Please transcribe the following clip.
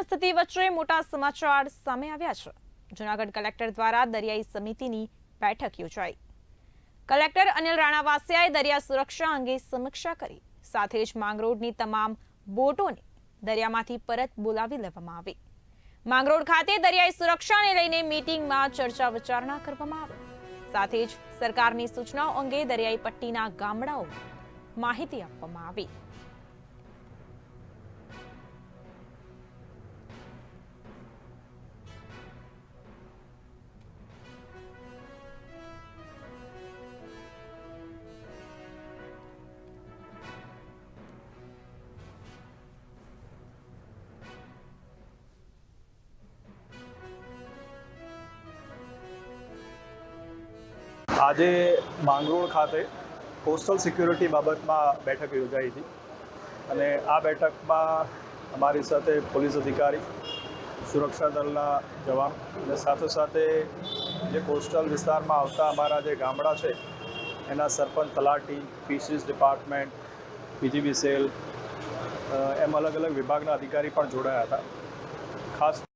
પરિસ્થિતિ વચ્ચે મોટા સમાચાર સામે આવ્યા છે. જૂનાગઢ કલેક્ટર દ્વારા દરિયાઈ સમિતિની બેઠક યોજાઈ. કલેક્ટર અનિલ રાણાવાસિયાએ દરિયા સુરક્ષા અંગે સમીક્ષા કરી. સાથે જ માંગરોળની તમામ બોટોને દરિયામાંથી પરત બોલાવી લેવામાં આવી. માંગરોળ ખાતે દરિયાઈ સુરક્ષાને લઈને મીટિંગમાં ચર્ચા વિચારણા કરવામાં આવી. સાથે જ સરકારની સૂચનાઓ અંગે દરિયાઈ પટ્ટીના ગામડાઓ માહિતી આપવામાં આવી. આજે માંગરોળ ખાતે કોસ્ટલ સિક્યુરિટી બાબતમાં બેઠક યોજાઈ હતી. અને આ બેઠકમાં અમારી સાથે પોલીસ અધિકારી, સુરક્ષા દળના જવાન અને સાથે સાથે જે કોસ્ટલ વિસ્તારમાં આવતા અમારા જે ગામડા છે, એના સરપંચ, તલાટી ફિશરીઝ ડિપાર્ટમેન્ટ, પીજીબી સેલ એમ અલગ અલગ વિભાગના અધિકારી પણ જોડાયા હતા. ખાસ